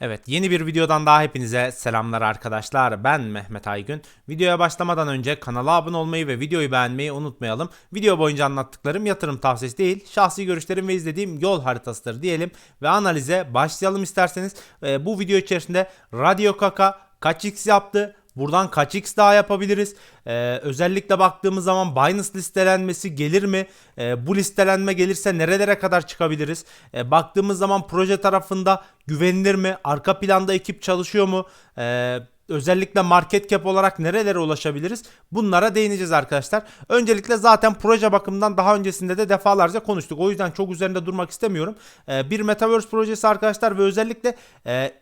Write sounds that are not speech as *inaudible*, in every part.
Evet yeni bir videodan daha hepinize selamlar arkadaşlar. Ben Mehmet Aygün. Videoya başlamadan önce kanala abone olmayı ve videoyu beğenmeyi unutmayalım. Video boyunca anlattıklarım yatırım tavsiyesi değil, şahsi görüşlerim ve izlediğim yol haritasıdır diyelim. Ve analize başlayalım isterseniz. Ee, bu video içerisinde Radyo Kaka kaç x yaptı? Buradan kaç x daha yapabiliriz? Ee, özellikle baktığımız zaman Binance listelenmesi gelir mi? Ee, bu listelenme gelirse nerelere kadar çıkabiliriz? Ee, baktığımız zaman proje tarafında güvenilir mi? Arka planda ekip çalışıyor mu? Ee, özellikle market cap olarak nerelere ulaşabiliriz? Bunlara değineceğiz arkadaşlar. Öncelikle zaten proje bakımından daha öncesinde de defalarca konuştuk. O yüzden çok üzerinde durmak istemiyorum. Ee, bir Metaverse projesi arkadaşlar ve özellikle e,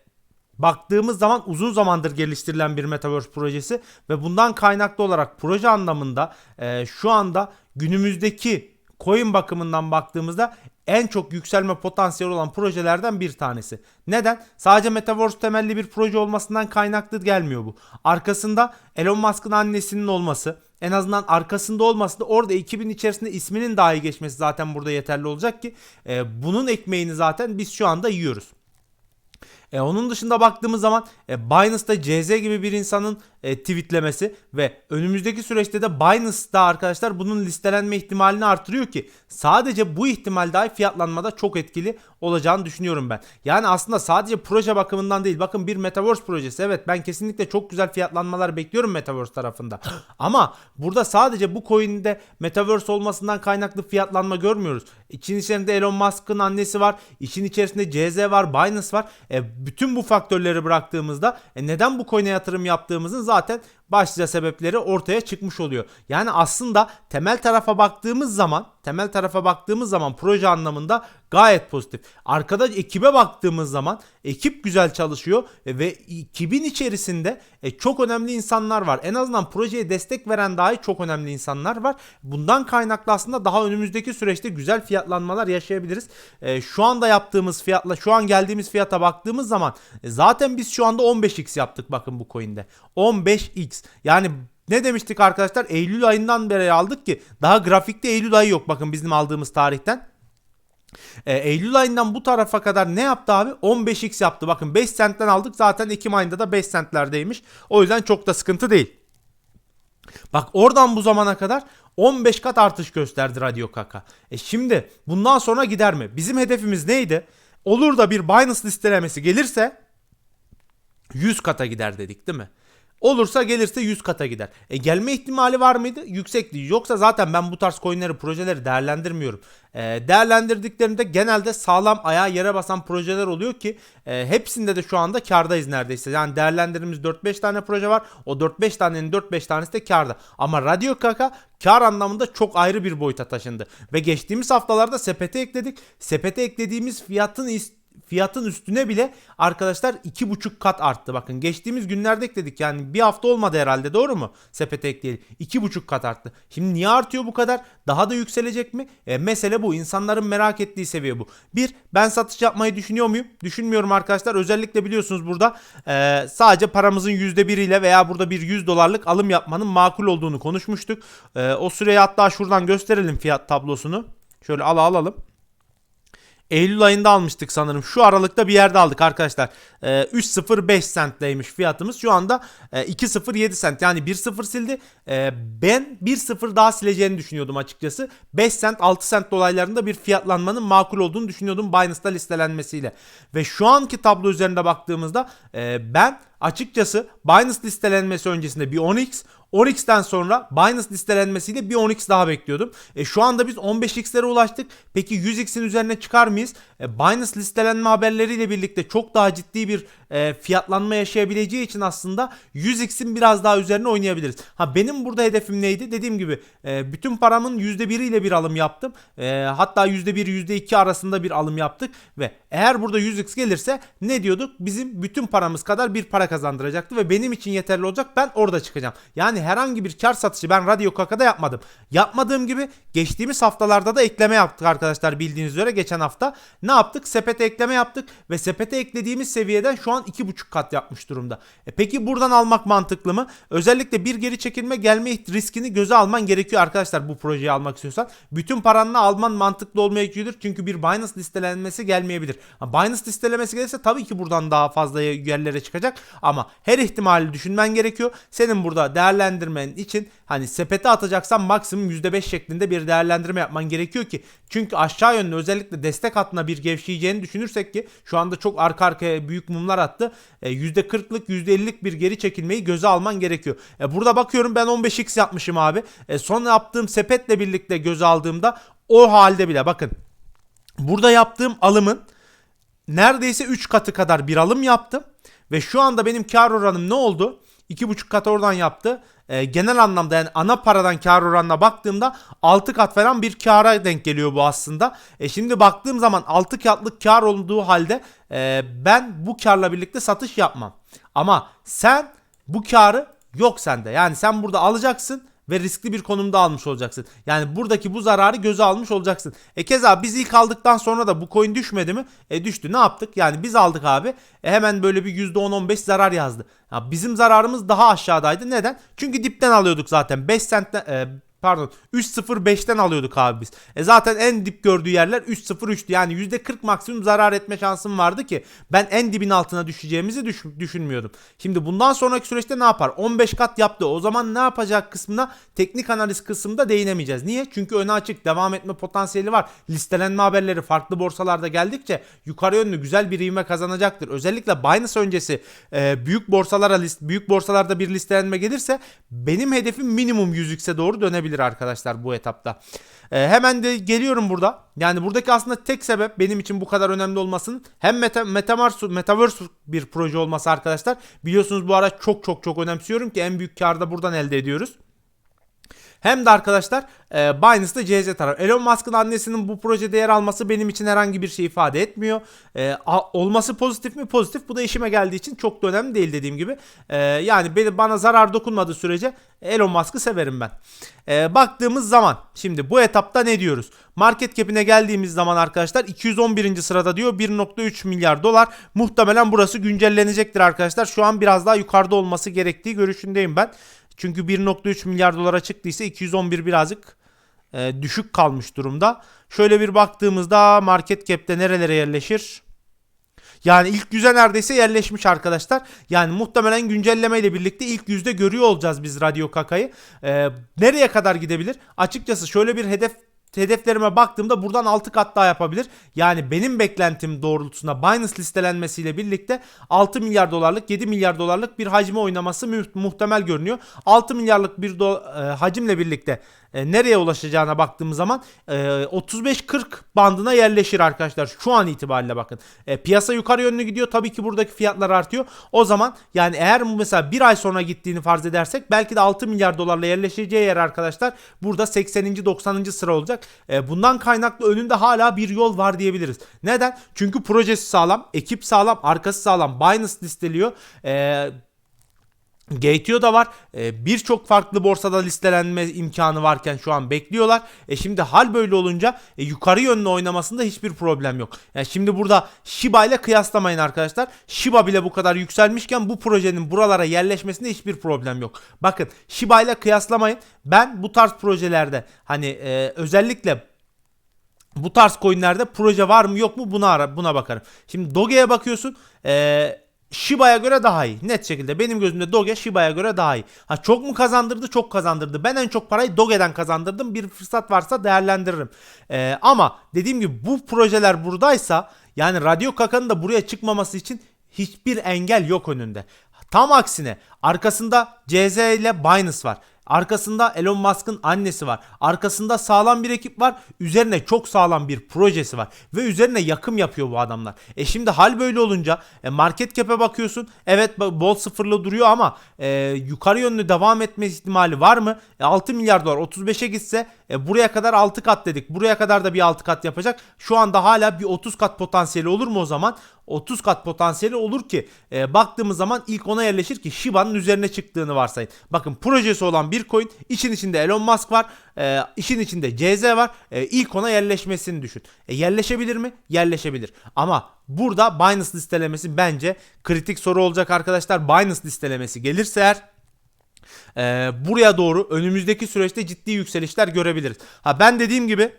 baktığımız zaman uzun zamandır geliştirilen bir Metaverse projesi ve bundan kaynaklı olarak proje anlamında e, şu anda günümüzdeki coin bakımından baktığımızda en çok yükselme potansiyeli olan projelerden bir tanesi. Neden? Sadece Metaverse temelli bir proje olmasından kaynaklı gelmiyor bu. Arkasında Elon Musk'ın annesinin olması, en azından arkasında olması da orada ekibin içerisinde isminin dahi geçmesi zaten burada yeterli olacak ki e, bunun ekmeğini zaten biz şu anda yiyoruz. E, onun dışında baktığımız zaman e, Binance'da CZ gibi bir insanın e, tweetlemesi ve önümüzdeki süreçte de Binance'da arkadaşlar bunun listelenme ihtimalini artırıyor ki sadece bu ihtimal dahi fiyatlanmada çok etkili olacağını düşünüyorum ben. Yani aslında sadece proje bakımından değil bakın bir Metaverse projesi evet ben kesinlikle çok güzel fiyatlanmalar bekliyorum Metaverse tarafında. *gasps* Ama burada sadece bu coin'de Metaverse olmasından kaynaklı fiyatlanma görmüyoruz. İçin içerisinde Elon Musk'ın annesi var. İçin içerisinde CZ var, Binance var. E, bütün bu faktörleri bıraktığımızda e, neden bu coin'e yatırım yaptığımızın zaten başlıca sebepleri ortaya çıkmış oluyor. Yani aslında temel tarafa baktığımız zaman, temel tarafa baktığımız zaman proje anlamında gayet pozitif. Arkada ekibe baktığımız zaman ekip güzel çalışıyor e, ve ekibin içerisinde e, çok önemli insanlar var. En azından projeye destek veren dahi çok önemli insanlar var. Bundan kaynaklı aslında daha önümüzdeki süreçte güzel fiyatlanmalar yaşayabiliriz. E, şu anda yaptığımız fiyatla şu an geldiğimiz fiyata baktığımız zaman zaten biz şu anda 15x yaptık bakın bu coin'de. 15x yani ne demiştik arkadaşlar? Eylül ayından beri aldık ki daha grafikte Eylül ayı yok bakın bizim aldığımız tarihten. E, Eylül ayından bu tarafa kadar ne yaptı abi? 15x yaptı. Bakın 5 centten aldık. Zaten Ekim ayında da 5 centlerdeymiş. O yüzden çok da sıkıntı değil. Bak oradan bu zamana kadar 15 kat artış gösterdi Radyo Kaka. E şimdi bundan sonra gider mi? Bizim hedefimiz neydi? Olur da bir Binance listelemesi gelirse 100 kata gider dedik değil mi? Olursa gelirse 100 kata gider. E gelme ihtimali var mıydı? Yüksekti. Yoksa zaten ben bu tarz coinleri, projeleri değerlendirmiyorum. E, değerlendirdiklerimde genelde sağlam ayağa yere basan projeler oluyor ki e, hepsinde de şu anda kardayız neredeyse. Yani değerlendirdiğimiz 4-5 tane proje var. O 4-5 tanenin 4-5 tanesi de karda. Ama Radyo Kaka kar anlamında çok ayrı bir boyuta taşındı. Ve geçtiğimiz haftalarda sepete ekledik. Sepete eklediğimiz fiyatın fiyatın üstüne bile arkadaşlar 2,5 kat arttı. Bakın geçtiğimiz günlerde ekledik yani bir hafta olmadı herhalde doğru mu? Sepete ekleyelim. 2,5 kat arttı. Şimdi niye artıyor bu kadar? Daha da yükselecek mi? E, mesele bu. İnsanların merak ettiği seviye bu. Bir, ben satış yapmayı düşünüyor muyum? Düşünmüyorum arkadaşlar. Özellikle biliyorsunuz burada e, sadece paramızın %1 ile veya burada bir 100 dolarlık alım yapmanın makul olduğunu konuşmuştuk. E, o süreyi hatta şuradan gösterelim fiyat tablosunu. Şöyle ala alalım. Eylül ayında almıştık sanırım. Şu aralıkta bir yerde aldık arkadaşlar. E, 3.05 centteymiş fiyatımız. Şu anda e, 2.07 cent. Yani 1.0 sildi. E, ben 1.0 daha sileceğini düşünüyordum açıkçası. 5 cent 6 cent dolaylarında bir fiyatlanmanın makul olduğunu düşünüyordum Binance'da listelenmesiyle. Ve şu anki tablo üzerinde baktığımızda e, ben açıkçası Binance listelenmesi öncesinde bir 10x 10x'ten sonra Binance listelenmesiyle bir 10x daha bekliyordum. E, şu anda biz 15x'lere ulaştık. Peki 100x'in üzerine çıkar mıyız? E, Binance listelenme haberleriyle birlikte çok daha ciddi bir e, fiyatlanma yaşayabileceği için aslında 100x'in biraz daha üzerine oynayabiliriz. Ha benim burada hedefim neydi? Dediğim gibi e, bütün paramın %1 ile bir alım yaptım. E, hatta %1 %2 arasında bir alım yaptık ve eğer burada 100x gelirse ne diyorduk? Bizim bütün paramız kadar bir para kazandıracaktı ve benim için yeterli olacak. Ben orada çıkacağım. Yani herhangi bir kar satışı ben Radyo Kaka'da yapmadım. Yapmadığım gibi geçtiğimiz haftalarda da ekleme yaptık arkadaşlar bildiğiniz üzere geçen hafta. Ne yaptık? Sepete ekleme yaptık ve sepete eklediğimiz seviyeden şu an an 2,5 kat yapmış durumda. E peki buradan almak mantıklı mı? Özellikle bir geri çekilme gelme riskini göze alman gerekiyor arkadaşlar bu projeyi almak istiyorsan. Bütün paranla alman mantıklı olmayabilir. Çünkü bir Binance listelenmesi gelmeyebilir. Binance listelemesi gelirse tabii ki buradan daha fazla yerlere çıkacak. Ama her ihtimali düşünmen gerekiyor. Senin burada değerlendirmen için hani sepete atacaksan maksimum %5 şeklinde bir değerlendirme yapman gerekiyor ki. Çünkü aşağı yönlü özellikle destek hattına bir gevşeyeceğini düşünürsek ki şu anda çok arka arkaya büyük mumlar attı. E, %40'lık %50'lik bir geri çekilmeyi göze alman gerekiyor. E, burada bakıyorum ben 15x yapmışım abi. E, son yaptığım sepetle birlikte göze aldığımda o halde bile bakın. Burada yaptığım alımın neredeyse 3 katı kadar bir alım yaptım. Ve şu anda benim kar oranım ne oldu? 2,5 kat oradan yaptı. E, genel anlamda yani ana paradan kar oranına baktığımda 6 kat falan bir kara denk geliyor bu aslında. E, şimdi baktığım zaman 6 katlık kar olduğu halde e, ben bu karla birlikte satış yapmam. Ama sen bu karı yok sende. Yani sen burada alacaksın ve riskli bir konumda almış olacaksın. Yani buradaki bu zararı göze almış olacaksın. E keza biz ilk aldıktan sonra da bu coin düşmedi mi? E düştü. Ne yaptık? Yani biz aldık abi. E hemen böyle bir %10-15 zarar yazdı. Ya bizim zararımız daha aşağıdaydı. Neden? Çünkü dipten alıyorduk zaten. 5 sentten e, pardon 3.05'ten alıyorduk abi biz. E zaten en dip gördüğü yerler 3.03'tü. Yani %40 maksimum zarar etme şansım vardı ki ben en dibin altına düşeceğimizi düş- düşünmüyordum. Şimdi bundan sonraki süreçte ne yapar? 15 kat yaptı. O zaman ne yapacak kısmına teknik analiz kısmında değinemeyeceğiz. Niye? Çünkü öne açık devam etme potansiyeli var. Listelenme haberleri farklı borsalarda geldikçe yukarı yönlü güzel bir ivme kazanacaktır. Özellikle Binance öncesi e, büyük borsalara list, büyük borsalarda bir listelenme gelirse benim hedefim minimum 100x'e doğru dönebilir arkadaşlar bu etapta. E, hemen de geliyorum burada. Yani buradaki aslında tek sebep benim için bu kadar önemli olmasının hem meta, Metaverse, Metaverse bir proje olması arkadaşlar. Biliyorsunuz bu ara çok çok çok önemsiyorum ki en büyük karı da buradan elde ediyoruz. Hem de arkadaşlar e, Binance'da CZ tarafı. Elon Musk'ın annesinin bu projede yer alması benim için herhangi bir şey ifade etmiyor. E, a- olması pozitif mi? Pozitif. Bu da işime geldiği için çok da önemli değil dediğim gibi. E, yani beni, bana zarar dokunmadığı sürece Elon Musk'ı severim ben. E, baktığımız zaman şimdi bu etapta ne diyoruz? Market cap'ine geldiğimiz zaman arkadaşlar 211. sırada diyor 1.3 milyar dolar. Muhtemelen burası güncellenecektir arkadaşlar. Şu an biraz daha yukarıda olması gerektiği görüşündeyim ben. Çünkü 1.3 milyar dolara çıktıysa 211 birazcık e, düşük kalmış durumda. Şöyle bir baktığımızda market cap'te nerelere yerleşir? Yani ilk yüze neredeyse yerleşmiş arkadaşlar. Yani muhtemelen güncelleme ile birlikte ilk yüzde görüyor olacağız biz Radyo Kaka'yı. Ee, nereye kadar gidebilir? Açıkçası şöyle bir hedef hedeflerime baktığımda buradan 6 kat daha yapabilir. Yani benim beklentim doğrultusunda Binance listelenmesiyle birlikte 6 milyar dolarlık 7 milyar dolarlık bir hacme oynaması mu- muhtemel görünüyor. 6 milyarlık bir do- e, hacimle birlikte e, nereye ulaşacağına baktığımız zaman e, 35-40 bandına yerleşir arkadaşlar. Şu an itibariyle bakın. E, piyasa yukarı yönlü gidiyor. Tabii ki buradaki fiyatlar artıyor. O zaman yani eğer bu mesela bir ay sonra gittiğini farz edersek belki de 6 milyar dolarla yerleşeceği yer arkadaşlar burada 80. 90. sıra olacak. E, bundan kaynaklı önünde hala bir yol var diyebiliriz. Neden? Çünkü projesi sağlam, ekip sağlam, arkası sağlam. Binance listeliyor. E, Gateo da var. Ee, Birçok farklı borsada listelenme imkanı varken şu an bekliyorlar. E şimdi hal böyle olunca e, yukarı yönlü oynamasında hiçbir problem yok. Yani şimdi burada Shiba ile kıyaslamayın arkadaşlar. Shiba bile bu kadar yükselmişken bu projenin buralara yerleşmesinde hiçbir problem yok. Bakın Shiba ile kıyaslamayın. Ben bu tarz projelerde hani e, özellikle bu tarz coinlerde proje var mı yok mu buna buna bakarım. Şimdi Doge'ye bakıyorsun. Eee Shiba'ya göre daha iyi. Net şekilde benim gözümde Doge Shiba'ya göre daha iyi. Ha çok mu kazandırdı? Çok kazandırdı. Ben en çok parayı Doge'den kazandırdım. Bir fırsat varsa değerlendiririm. Ee, ama dediğim gibi bu projeler buradaysa yani Radyo Kaka'nın da buraya çıkmaması için hiçbir engel yok önünde. Tam aksine arkasında CZ ile Binance var. Arkasında Elon Musk'ın annesi var. Arkasında sağlam bir ekip var. Üzerine çok sağlam bir projesi var. Ve üzerine yakım yapıyor bu adamlar. E şimdi hal böyle olunca e, market cap'e bakıyorsun. Evet bol sıfırlı duruyor ama e, yukarı yönlü devam etme ihtimali var mı? E, 6 milyar dolar 35'e gitse e, buraya kadar 6 kat dedik. Buraya kadar da bir 6 kat yapacak. Şu anda hala bir 30 kat potansiyeli olur mu o zaman? 30 kat potansiyeli olur ki e, baktığımız zaman ilk ona yerleşir ki Shiba'nın üzerine çıktığını varsayın. Bakın projesi olan bir bir coin. İçin içinde Elon Musk var. E, işin içinde CZ var. E, ilk ona yerleşmesini düşün. E, yerleşebilir mi? Yerleşebilir. Ama burada Binance listelemesi bence kritik soru olacak arkadaşlar. Binance listelemesi gelirse eğer e, buraya doğru önümüzdeki süreçte ciddi yükselişler görebiliriz. Ha ben dediğim gibi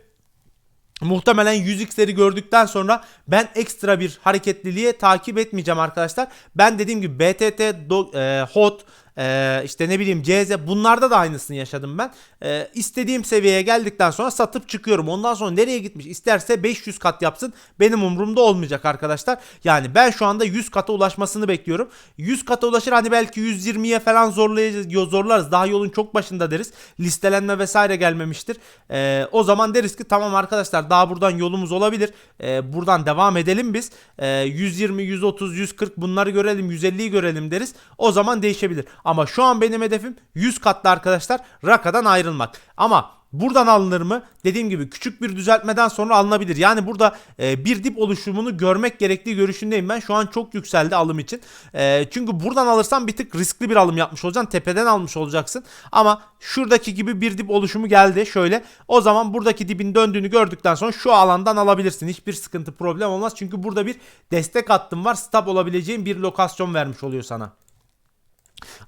Muhtemelen 100x'leri gördükten sonra ben ekstra bir hareketliliğe takip etmeyeceğim arkadaşlar. Ben dediğim gibi BTT, do, e, HOT, ee, işte ne bileyim CZ bunlarda da aynısını yaşadım ben. Ee, istediğim seviyeye geldikten sonra satıp çıkıyorum. Ondan sonra nereye gitmiş isterse 500 kat yapsın benim umurumda olmayacak arkadaşlar. Yani ben şu anda 100 kata ulaşmasını bekliyorum. 100 kata ulaşır hani belki 120'ye falan zorlayacağız, zorlarız. Daha yolun çok başında deriz. Listelenme vesaire gelmemiştir. Ee, o zaman deriz ki tamam arkadaşlar daha buradan yolumuz olabilir. Ee, buradan devam edelim biz. Ee, 120, 130, 140 bunları görelim, 150'yi görelim deriz. O zaman değişebilir. Ama şu an benim hedefim 100 katlı arkadaşlar Raka'dan ayrılmak. Ama buradan alınır mı? Dediğim gibi küçük bir düzeltmeden sonra alınabilir. Yani burada e, bir dip oluşumunu görmek gerektiği görüşündeyim ben. Şu an çok yükseldi alım için. E, çünkü buradan alırsan bir tık riskli bir alım yapmış olacaksın. Tepeden almış olacaksın. Ama şuradaki gibi bir dip oluşumu geldi. Şöyle o zaman buradaki dibin döndüğünü gördükten sonra şu alandan alabilirsin. Hiçbir sıkıntı problem olmaz. Çünkü burada bir destek hattım var. Stop olabileceğin bir lokasyon vermiş oluyor sana.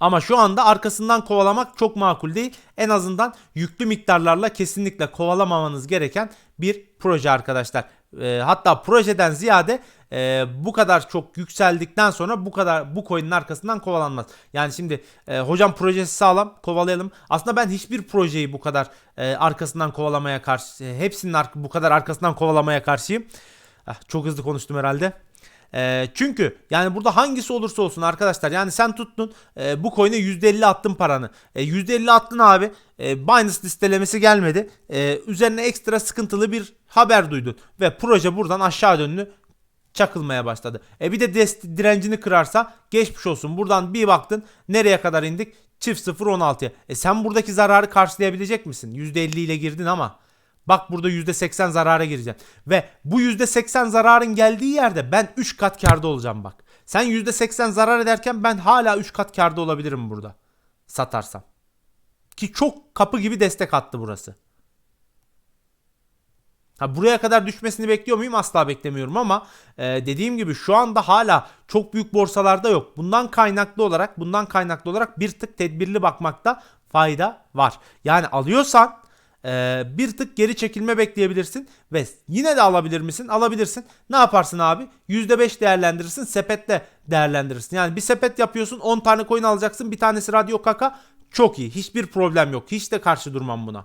Ama şu anda arkasından kovalamak çok makul değil. En azından yüklü miktarlarla kesinlikle kovalamamanız gereken bir proje arkadaşlar. E, hatta projeden ziyade e, bu kadar çok yükseldikten sonra bu kadar bu coin'in arkasından kovalanmaz. Yani şimdi e, hocam projesi sağlam kovalayalım. Aslında ben hiçbir projeyi bu kadar e, arkasından kovalamaya karşı hepsinin bu kadar arkasından kovalamaya karşıyım. Ah, çok hızlı konuştum herhalde. E, çünkü yani burada hangisi olursa olsun arkadaşlar yani sen tuttun e, bu coin'e %50 attın paranı. E, %50 attın abi. E, Binance listelemesi gelmedi. E, üzerine ekstra sıkıntılı bir haber duydun. Ve proje buradan aşağı döndü çakılmaya başladı. E bir de direncini kırarsa geçmiş olsun. Buradan bir baktın nereye kadar indik? Çift 0 16'ya. E sen buradaki zararı karşılayabilecek misin? %50 ile girdin ama Bak burada %80 zarara gireceğim. Ve bu %80 zararın geldiği yerde ben 3 kat karda olacağım bak. Sen %80 zarar ederken ben hala 3 kat karda olabilirim burada. Satarsam. Ki çok kapı gibi destek attı burası. Ha buraya kadar düşmesini bekliyor muyum? Asla beklemiyorum ama e, dediğim gibi şu anda hala çok büyük borsalarda yok. Bundan kaynaklı olarak, bundan kaynaklı olarak bir tık tedbirli bakmakta fayda var. Yani alıyorsan e, bir tık geri çekilme bekleyebilirsin ve yine de alabilir misin? Alabilirsin. Ne yaparsın abi? %5 değerlendirirsin. Sepette değerlendirirsin. Yani bir sepet yapıyorsun 10 tane coin alacaksın. Bir tanesi radyo kaka. Çok iyi. Hiçbir problem yok. Hiç de karşı durmam buna.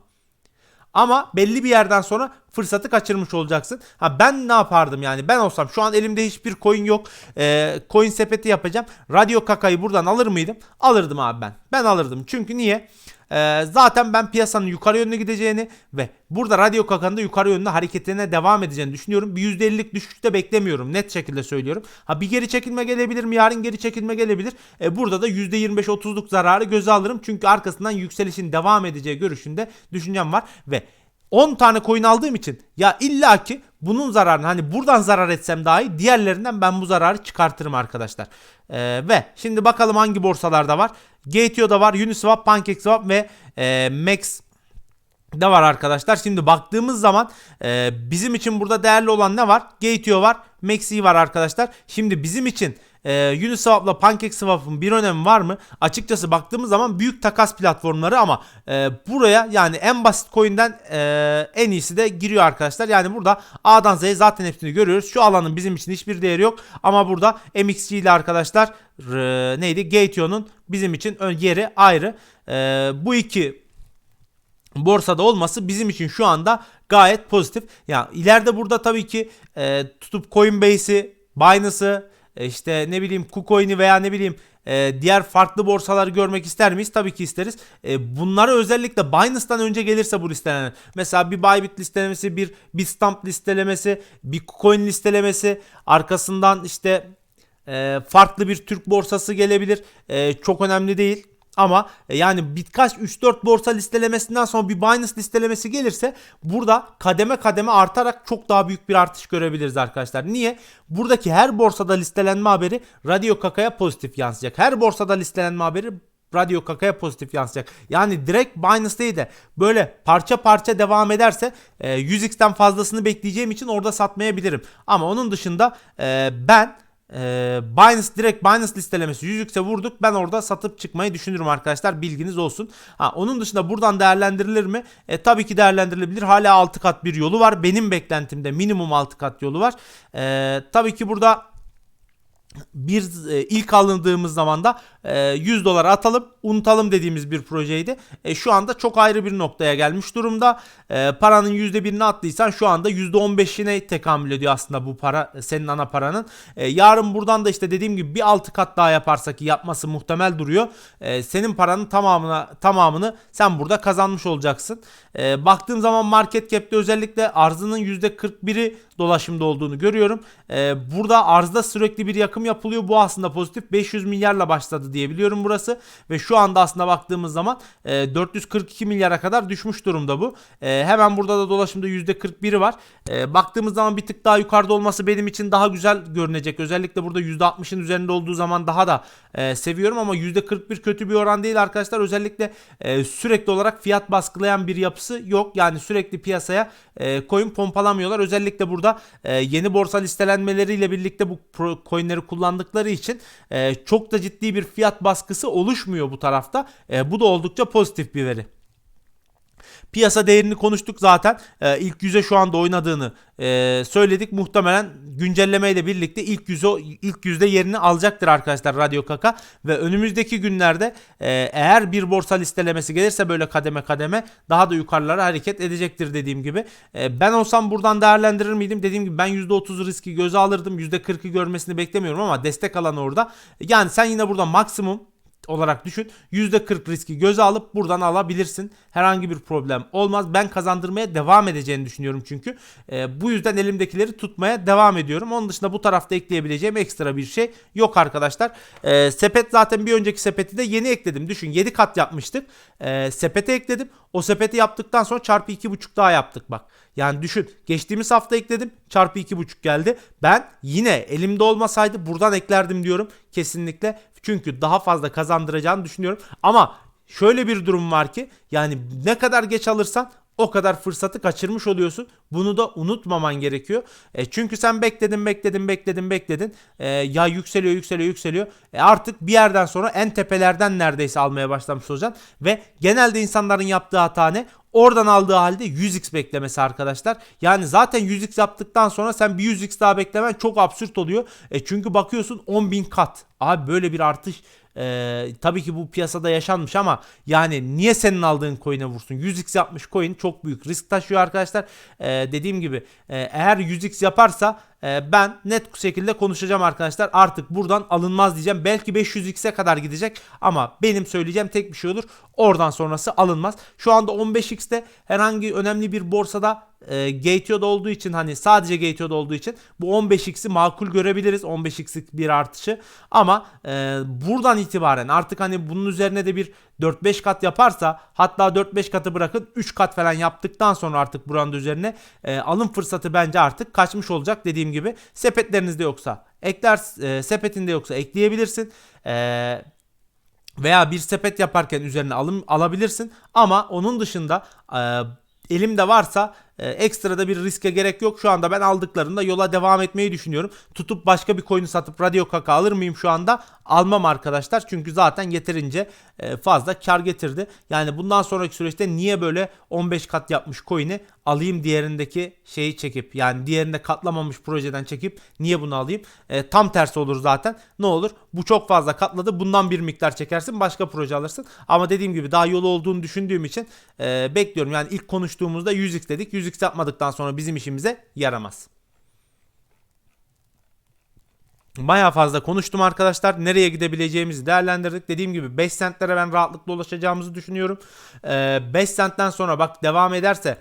Ama belli bir yerden sonra fırsatı kaçırmış olacaksın. Ha ben ne yapardım yani? Ben olsam şu an elimde hiçbir coin yok. Ee, coin sepeti yapacağım. Radyo kakayı buradan alır mıydım? Alırdım abi ben. Ben alırdım. Çünkü niye? Ee, zaten ben piyasanın yukarı yönlü gideceğini ve burada radyo kakanın da yukarı yönlü hareketine devam edeceğini düşünüyorum. Bir %50'lik düşüş de beklemiyorum. Net şekilde söylüyorum. Ha bir geri çekilme gelebilir mi? Yarın geri çekilme gelebilir. E, burada da %25-30'luk zararı göze alırım. Çünkü arkasından yükselişin devam edeceği görüşünde düşüncem var ve 10 tane coin aldığım için ya illaki bunun zararını hani buradan zarar etsem dahi diğerlerinden ben bu zararı çıkartırım arkadaşlar. Ee, ve şimdi bakalım hangi borsalarda var. Gateo'da var, Uniswap, PancakeSwap ve e, Max da var arkadaşlar. Şimdi baktığımız zaman e, bizim için burada değerli olan ne var? Gateo var, Maxi var arkadaşlar. Şimdi bizim için e, Uniswap'la PancakeSwap'ın bir önemi var mı? Açıkçası baktığımız zaman büyük takas platformları ama e, buraya yani en basit coin'den e, en iyisi de giriyor arkadaşlar. Yani burada A'dan Z'ye zaten hepsini görüyoruz. Şu alanın bizim için hiçbir değeri yok ama burada MXC ile arkadaşlar e, neydi? Gateo'nun bizim için yeri ayrı. E, bu iki borsada olması bizim için şu anda gayet pozitif. Yani ileride burada tabii ki e, tutup Coinbase'i, Binance'ı, işte ne bileyim KuCoin'i veya ne bileyim e, diğer farklı borsaları görmek ister miyiz? Tabii ki isteriz. E, bunları özellikle Binance'dan önce gelirse bu listelenen. Mesela bir Bybit listelemesi, bir Bitstamp listelemesi, bir KuCoin listelemesi, arkasından işte e, farklı bir Türk borsası gelebilir. E, çok önemli değil. Ama e, yani birkaç 3-4 borsa listelemesinden sonra bir Binance listelemesi gelirse burada kademe kademe artarak çok daha büyük bir artış görebiliriz arkadaşlar. Niye? Buradaki her borsada listelenme haberi Radyo Kaka'ya pozitif yansıyacak. Her borsada listelenme haberi Radyo Kaka'ya pozitif yansıyacak. Yani direkt Binance değil de böyle parça parça devam ederse e, 100x'ten fazlasını bekleyeceğim için orada satmayabilirim. Ama onun dışında e, ben e, Binance direkt Binance listelemesi 100x'e vurduk. Ben orada satıp çıkmayı düşünürüm arkadaşlar. Bilginiz olsun. Ha, onun dışında buradan değerlendirilir mi? E, tabii ki değerlendirilebilir. Hala 6 kat bir yolu var. Benim beklentimde minimum 6 kat yolu var. E, tabii ki burada bir e, ilk alındığımız zaman da 100 dolar atalım unutalım dediğimiz bir projeydi. E, şu anda çok ayrı bir noktaya gelmiş durumda. E, paranın %1'ini attıysan şu anda %15'ine tekamül ediyor aslında bu para senin ana paranın. E, yarın buradan da işte dediğim gibi bir altı kat daha yaparsa ki yapması muhtemel duruyor. E, senin paranın tamamına tamamını sen burada kazanmış olacaksın. E, baktığım zaman market cap'te özellikle arzının %41'i dolaşımda olduğunu görüyorum. E, burada arzda sürekli bir yakım yapılıyor. Bu aslında pozitif. 500 milyarla başladı diyebiliyorum burası. Ve şu anda aslında baktığımız zaman e, 442 milyara kadar düşmüş durumda bu. E, hemen burada da dolaşımda %41'i var. E, baktığımız zaman bir tık daha yukarıda olması benim için daha güzel görünecek. Özellikle burada %60'ın üzerinde olduğu zaman daha da e, seviyorum ama %41 kötü bir oran değil arkadaşlar. Özellikle e, sürekli olarak fiyat baskılayan bir yapısı yok. Yani sürekli piyasaya e, coin pompalamıyorlar. Özellikle burada e, yeni borsa listelenmeleriyle birlikte bu coinleri kullandıkları için e, çok da ciddi bir fiyat baskısı oluşmuyor bu tarafta. E, bu da oldukça pozitif bir veri. Piyasa değerini konuştuk zaten. E, ilk yüze şu anda oynadığını e, söyledik. Muhtemelen güncellemeyle birlikte ilk yüze ilk yüzde yerini alacaktır arkadaşlar Radyo Kaka ve önümüzdeki günlerde e, eğer bir borsa listelemesi gelirse böyle kademe kademe daha da yukarılara hareket edecektir dediğim gibi. E, ben olsam buradan değerlendirir miydim? Dediğim gibi ben %30 riski göze alırdım. %40'ı görmesini beklemiyorum ama destek alanı orada. Yani sen yine burada maksimum olarak düşün. %40 riski göze alıp buradan alabilirsin. Herhangi bir problem olmaz. Ben kazandırmaya devam edeceğini düşünüyorum çünkü. E, bu yüzden elimdekileri tutmaya devam ediyorum. Onun dışında bu tarafta ekleyebileceğim ekstra bir şey yok arkadaşlar. E, sepet zaten bir önceki sepeti de yeni ekledim. Düşün 7 kat yapmıştık. E, sepete ekledim. O sepeti yaptıktan sonra çarpı 2.5 daha yaptık bak. Yani düşün geçtiğimiz hafta ekledim çarpı 2.5 geldi. Ben yine elimde olmasaydı buradan eklerdim diyorum kesinlikle. Çünkü daha fazla kazandıracağını düşünüyorum. Ama şöyle bir durum var ki yani ne kadar geç alırsan o kadar fırsatı kaçırmış oluyorsun. Bunu da unutmaman gerekiyor. E, çünkü sen bekledin, bekledin, bekledin, bekledin. E, ya yükseliyor, yükseliyor, yükseliyor. E, artık bir yerden sonra en tepelerden neredeyse almaya başlamış olacaksın. Ve genelde insanların yaptığı hata ne? Oradan aldığı halde 100x beklemesi arkadaşlar. Yani zaten 100x yaptıktan sonra sen bir 100x daha beklemen çok absürt oluyor. E çünkü bakıyorsun 10.000 kat. Abi böyle bir artış ee, tabii ki bu piyasada yaşanmış ama yani niye senin aldığın coin'e vursun? 100x yapmış coin çok büyük risk taşıyor arkadaşlar. Ee, dediğim gibi e, eğer 100x yaparsa e, ben net şekilde konuşacağım arkadaşlar. Artık buradan alınmaz diyeceğim. Belki 500x'e kadar gidecek ama benim söyleyeceğim tek bir şey olur. Oradan sonrası alınmaz. Şu anda 15x'te herhangi önemli bir borsada e, Gateo'da olduğu için hani sadece Gateo'da olduğu için bu 15x'i makul görebiliriz. 15x'lik bir artışı. Ama e, buradan itibaren artık hani bunun üzerine de bir 4-5 kat yaparsa hatta 4-5 katı bırakın 3 kat falan yaptıktan sonra artık buranın üzerine e, alım fırsatı bence artık kaçmış olacak dediğim gibi. Sepetlerinizde yoksa ekler e, sepetinde yoksa ekleyebilirsin. Eee veya bir sepet yaparken üzerine alım alabilirsin ama onun dışında e, elimde varsa e, ekstra da bir riske gerek yok. Şu anda ben aldıklarında yola devam etmeyi düşünüyorum. Tutup başka bir coin'i satıp Radyo Kaka alır mıyım şu anda? Almam arkadaşlar. Çünkü zaten yeterince e, fazla kar getirdi. Yani bundan sonraki süreçte niye böyle 15 kat yapmış coin'i alayım diğerindeki şeyi çekip yani diğerinde katlamamış projeden çekip niye bunu alayım? E, tam tersi olur zaten. Ne olur? Bu çok fazla katladı. Bundan bir miktar çekersin başka proje alırsın. Ama dediğim gibi daha yolu olduğunu düşündüğüm için e, bekliyorum. Yani ilk konuştuğumuzda 100x dedik. 100 100x yapmadıktan sonra bizim işimize yaramaz. Baya fazla konuştum arkadaşlar. Nereye gidebileceğimizi değerlendirdik. Dediğim gibi 5 centlere ben rahatlıkla ulaşacağımızı düşünüyorum. 5 ee, centten sonra bak devam ederse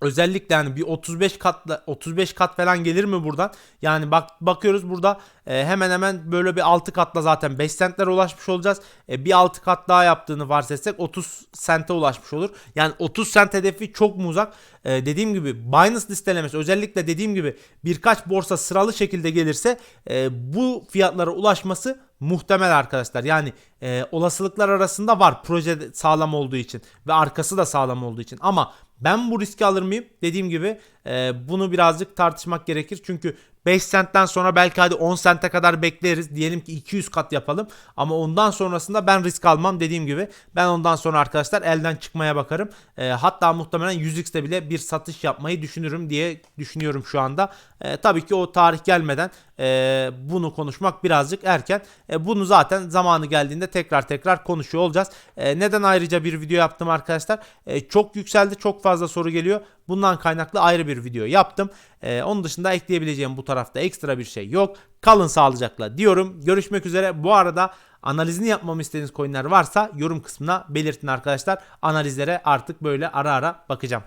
Özellikle yani bir 35 katla 35 kat falan gelir mi buradan? Yani bak bakıyoruz burada e, hemen hemen böyle bir 6 katla zaten 5 centlere ulaşmış olacağız. E, bir 6 kat daha yaptığını varsaysak 30 sente ulaşmış olur. Yani 30 sent hedefi çok mu uzak? E, dediğim gibi Binance listelemesi özellikle dediğim gibi birkaç borsa sıralı şekilde gelirse e, bu fiyatlara ulaşması muhtemel arkadaşlar. Yani e, olasılıklar arasında var proje sağlam olduğu için ve arkası da sağlam olduğu için. Ama ben bu riski alır mıyım? Dediğim gibi e, bunu birazcık tartışmak gerekir. Çünkü 5 sentten sonra belki hadi 10 sente kadar bekleriz. Diyelim ki 200 kat yapalım. Ama ondan sonrasında ben risk almam dediğim gibi. Ben ondan sonra arkadaşlar elden çıkmaya bakarım. E, hatta muhtemelen 100x'te bile bir satış yapmayı düşünürüm diye düşünüyorum şu anda. E, tabii ki o tarih gelmeden e, bunu konuşmak birazcık erken. E, bunu zaten zamanı geldiğinde tekrar tekrar konuşuyor olacağız. E, neden ayrıca bir video yaptım arkadaşlar? E, çok yükseldi. Çok fazla soru geliyor. Bundan kaynaklı ayrı bir video yaptım. E, onun dışında ekleyebileceğim bu tarafta ekstra bir şey yok. Kalın sağlıcakla diyorum. Görüşmek üzere. Bu arada analizini yapmamı istediğiniz coinler varsa yorum kısmına belirtin arkadaşlar. Analizlere artık böyle ara ara bakacağım.